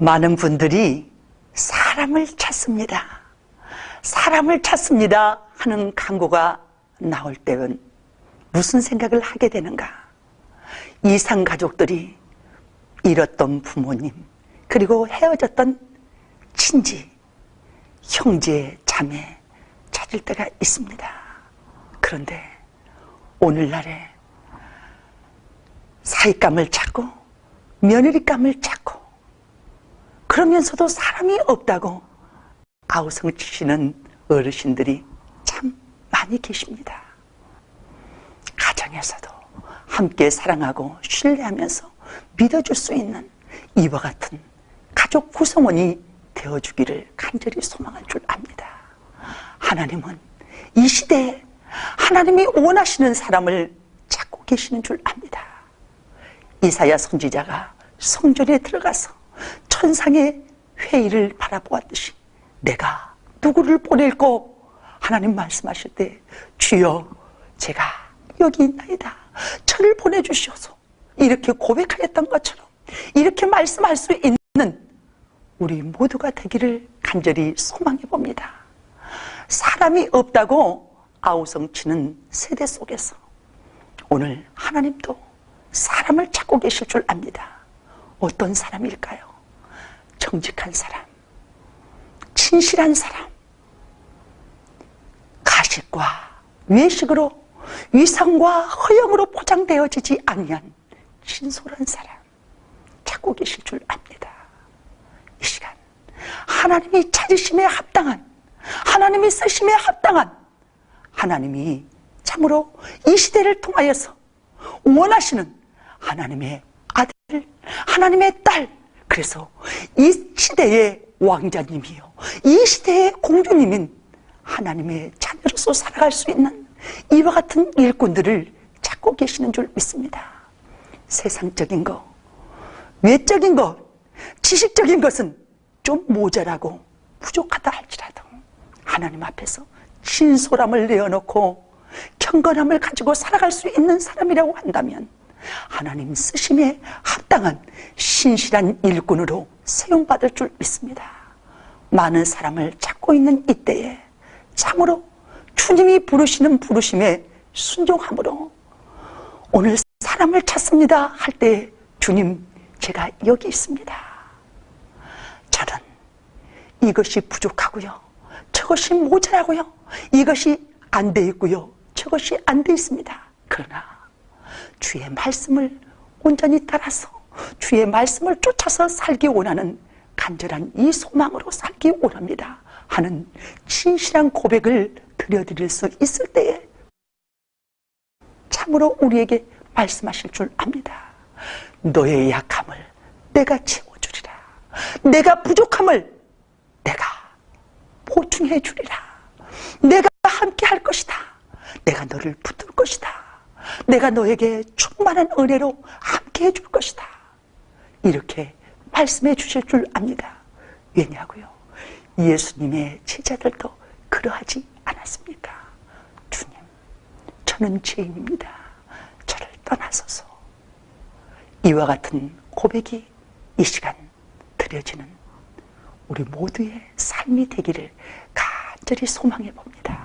많은 분들이 사람을 찾습니다. 사람을 찾습니다 하는 광고가 나올 때는 무슨 생각을 하게 되는가? 이상 가족들이 잃었던 부모님, 그리고 헤어졌던 친지, 형제, 자매 찾을 때가 있습니다. 그런데 오늘날에 사익감을 찾고 며느리감을 찾고 그러면서도 사람이 없다고 아우성 치시는 어르신들이 참 많이 계십니다. 가정에서도 함께 사랑하고 신뢰하면서 믿어줄 수 있는 이와 같은 가족 구성원이 되어주기를 간절히 소망할 줄 압니다. 하나님은 이 시대에 하나님이 원하시는 사람을 찾고 계시는 줄 압니다. 이사야 선지자가 성전에 들어가서 천상의 회의를 바라보았듯이 내가 누구를 보낼고 하나님 말씀하실 때 주여 제가 여기 있나이다. 저를 보내주시옵소 이렇게 고백하였던 것처럼 이렇게 말씀할 수 있는 우리 모두가 되기를 간절히 소망해 봅니다. 사람이 없다고 아우성치는 세대 속에서 오늘 하나님도 사람을 찾고 계실 줄 압니다. 어떤 사람일까요? 정직한 사람, 진실한 사람, 가식과 외식으로 위상과 허영으로 포장되어지지 아니한 진솔한 사람 찾고 계실 줄 압니다. 이 시간 하나님이 찾으심에 합당한 하나님이 쓰심에 합당한 하나님이 참으로 이 시대를 통하여서 원하시는 하나님의 아들, 하나님의 딸, 그래서 이 시대의 왕자님이요. 이 시대의 공주님인 하나님의 자녀로서 살아갈 수 있는 이와 같은 일꾼들을 찾고 계시는 줄 믿습니다. 세상적인 것, 외적인 것, 지식적인 것은 좀 모자라고 부족하다 할지라도 하나님 앞에서 진솔함을 내어놓고 경건함을 가지고 살아갈 수 있는 사람이라고 한다면 하나님 쓰심에 합당한 신실한 일꾼으로 사용받을 줄 믿습니다. 많은 사람을 찾고 있는 이때에 참으로 주님이 부르시는 부르심에 순종함으로 오늘 사람을 찾습니다 할 때 주님 제가 여기 있습니다. 저는 이것이 부족하고요. 저것이 모자라고요. 이것이 안 돼 있고요. 저것이 안 돼 있습니다. 그러나 주의 말씀을 온전히 따라서 주의 말씀을 쫓아서 살기 원하는 간절한 이 소망으로 살기 원합니다. 하는 진실한 고백을 드려드릴 수 있을 때에 참으로 우리에게 말씀하실 줄 압니다. 너의 약함을 내가 채워주리라. 내가 부족함을 내가 보충해 주리라. 내가 함께 할 것이다. 내가 너를 붙들 것이다. 내가 너에게 충만한 은혜로 함께 해줄 것이다. 이렇게 말씀해 주실 줄 압니다. 왜냐고요? 예수님의 제자들도 그러하지 않았습니까? 주님, 저는 죄인입니다. 저를 떠나소서. 이와 같은 고백이 이 시간 드려지는 우리 모두의 삶이 되기를 간절히 소망해 봅니다.